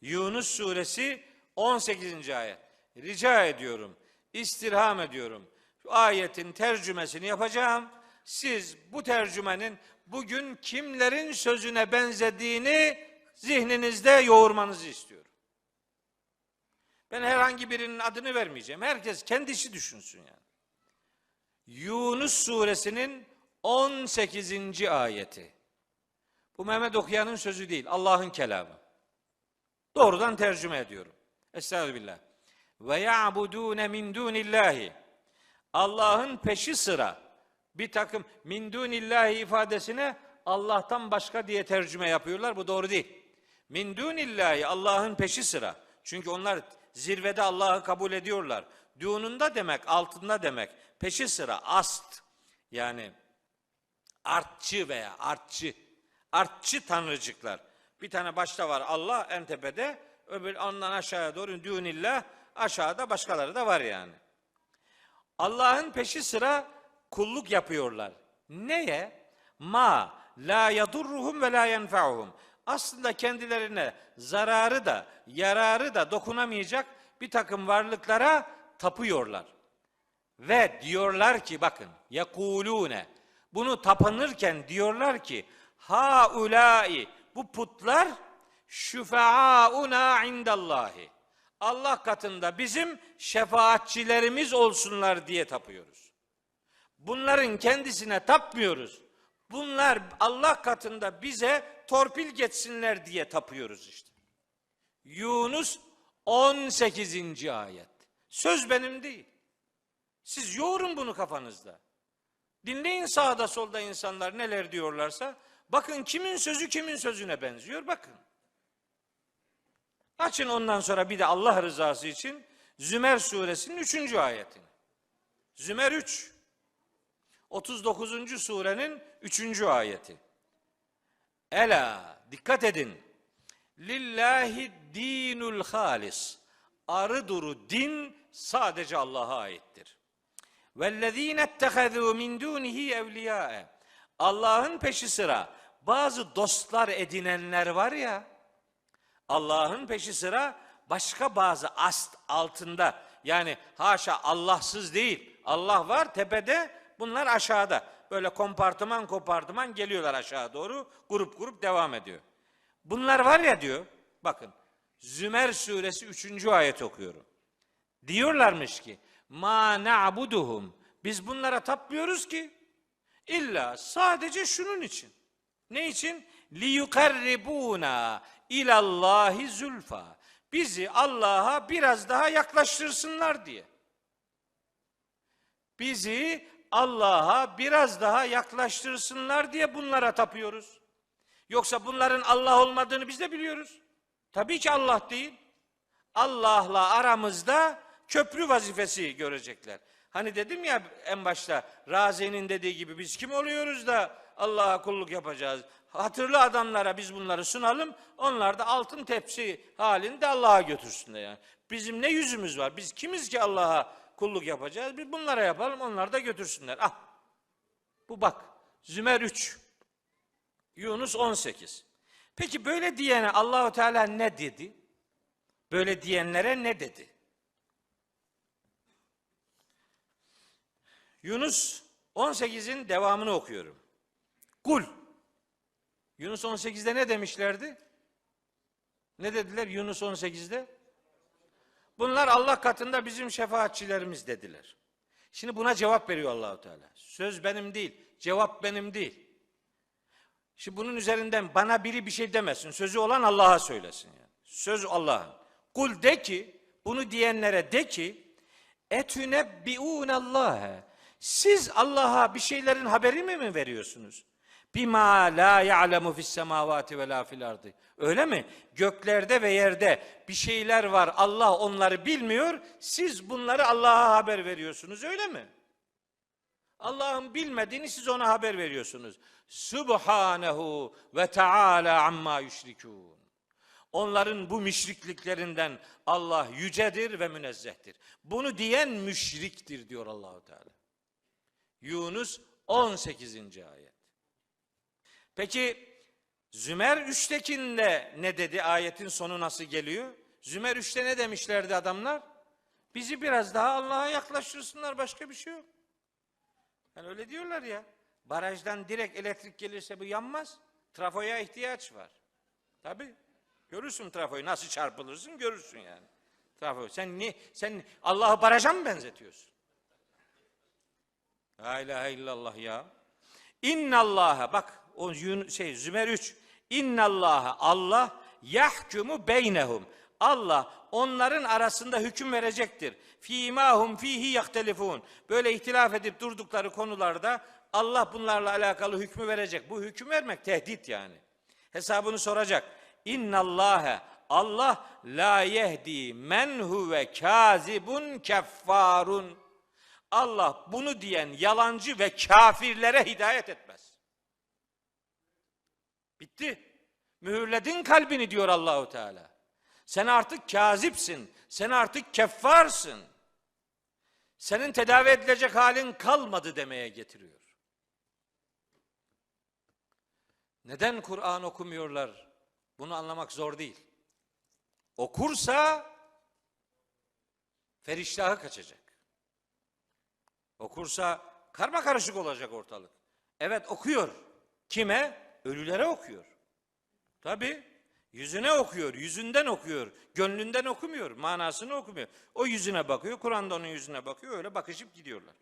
Yunus suresi 18. ayet. Rica ediyorum, istirham ediyorum. Şu ayetin tercümesini yapacağım. Siz bu tercümenin bugün kimlerin sözüne benzediğini zihninizde yoğurmanızı istiyorum. Ben herhangi birinin adını vermeyeceğim. Herkes kendisi düşünsün yani. Yunus suresinin 18. ayeti. Bu Mehmet Okuyan'ın sözü değil, Allah'ın kelamı. Doğrudan tercüme ediyorum. Estağfirullah. Ve ya'budune min dunillahi. Allah'ın peşi sıra bir takım min dunillahi ifadesine Allah'tan başka diye tercüme yapıyorlar. Bu doğru değil. Min dunillahi Allah'ın peşi sıra. Çünkü onlar zirvede Allah'ı kabul ediyorlar. Dununda demek, altında demek. Peşi sıra, ast. Yani artçı veya artçı. Artçı tanrıcıklar. Bir tane başta var Allah en tepede. Öbür ondan aşağıya doğru düğünillah aşağıda başkaları da var yani. Allah'ın peşi sıra kulluk yapıyorlar. Neye? Ma la yadurruhum ve la yenfa'uhum. Aslında kendilerine zararı da yararı da dokunamayacak bir takım varlıklara tapıyorlar. Ve diyorlar ki bakın yekulune bunu tapınırken diyorlar ki ha ulai bu putlar şüfeauna indallahi. Allah katında bizim şefaatçilerimiz olsunlar diye tapıyoruz. Bunların kendisine tapmıyoruz. Bunlar Allah katında bize torpil geçsinler diye tapıyoruz işte. Yunus 18. ayet. Söz benim değil. Siz yoğurun bunu kafanızda. Dinleyin sağda solda insanlar neler diyorlarsa. Bakın kimin sözü kimin sözüne benziyor bakın. Açın ondan sonra bir de Allah rızası için Zümer suresinin 3. ayetini. Zümer 3. 39. surenin 3. ayeti. Ela dikkat edin. Lillahi dinul halis. Arı duru din sadece Allah'a aittir. Vellezine ettehezû min dûnihi evliyâe. Allah'ın peşi sıra bazı dostlar edinenler var ya, Allah'ın peşi sıra başka bazı ast altında yani haşa Allahsız değil. Allah var tepede bunlar aşağıda. Böyle kompartıman kompartıman geliyorlar aşağı doğru grup grup devam ediyor. Bunlar var ya diyor bakın Zümer suresi 3. ayet okuyorum. Diyorlarmış ki ma na'buduhum biz bunlara tapmıyoruz ki illa sadece şunun için. Ne için? Li yukarribuna ilallahi zulfa. Bizi Allah'a biraz daha yaklaştırsınlar diye. Bizi Allah'a biraz daha yaklaştırsınlar diye bunlara tapıyoruz. Yoksa bunların Allah olmadığını biz de biliyoruz. Tabii ki Allah değil. Allah'la aramızda köprü vazifesi görecekler. Hani dedim ya en başta Razi'nin dediği gibi biz kim oluyoruz da Allah'a kulluk yapacağız. Hatırlı adamlara biz bunları sunalım. Onlar da altın tepsi halinde Allah'a götürsünler yani. Bizim ne yüzümüz var? Biz kimiz ki Allah'a kulluk yapacağız? Biz bunlara yapalım. Onlar da götürsünler. Ah. Bu bak. Zümer 3. Yunus 18. Peki böyle diyene Allahu Teala ne dedi? Böyle diyenlere ne dedi? Yunus 18'in devamını okuyorum. Kul. Yunus 18'de ne demişlerdi? Ne dediler Yunus 18'de? Bunlar Allah katında bizim şefaatçilerimiz dediler. Şimdi buna cevap veriyor Allahu Teala. Söz benim değil, cevap benim değil. Şimdi bunun üzerinden bana biri bir şey demesin. Sözü olan Allah'a söylesin yani. Söz Allah'ın. Kul de ki, bunu diyenlere de ki, etünebbiûnallâhe. Siz Allah'a bir şeylerin haberi mi mi veriyorsunuz? Bima la ya'lemu fis semavati ve la fil ardı. Öyle mi? Göklerde ve yerde bir şeyler var. Allah onları bilmiyor. Siz bunları Allah'a haber veriyorsunuz. Öyle mi? Allah'ın bilmediğini siz ona haber veriyorsunuz. Subhanehu ve Teala amma yüşrikûn. Onların bu müşrikliklerinden Allah yücedir ve münezzehtir. Bunu diyen müşriktir diyor Allahu Teala. Yunus 18. ayet. Peki Zümer 3'tekinde ne dedi? Ayetin sonu nasıl geliyor? Zümer 3'te ne demişlerdi adamlar? Bizi biraz daha Allah'a yaklaştırsınlar başka bir şey yok. Yani öyle diyorlar ya. Barajdan direkt elektrik gelirse bu yanmaz. Trafoya ihtiyaç var. Tabi. Görürsün trafoyu nasıl çarpılırsın görürsün yani. Trafo. Sen ni sen Allah'ı baraja mı benzetiyorsun? La ilahe illallah ya. İnnallaha bak o şey Zümer 3. İnnallaha Allah yahkumu beynehum. Allah onların arasında hüküm verecektir. Fîmâhum fihi yaktelifun. Böyle ihtilaf edip durdukları konularda Allah bunlarla alakalı hükmü verecek. Bu hüküm vermek tehdit yani. Hesabını soracak. İnnallâhe Allah la yehdi men huve kazibun keffarun. Allah bunu diyen yalancı ve kafirlere hidayet etmez. Bitti. Mühürledin kalbini diyor Allahu Teala. Sen artık kazipsin. Sen artık keffarsın. Senin tedavi edilecek halin kalmadı demeye getiriyor. Neden Kur'an okumuyorlar? Bunu anlamak zor değil. Okursa feriştahı kaçacak. Okursa karma karışık olacak ortalık. Evet okuyor. Kime? Ölülere okuyor. Tabi. Yüzüne okuyor, yüzünden okuyor, gönlünden okumuyor, manasını okumuyor. O yüzüne bakıyor, Kur'an'da onun yüzüne bakıyor, öyle bakışıp gidiyorlar.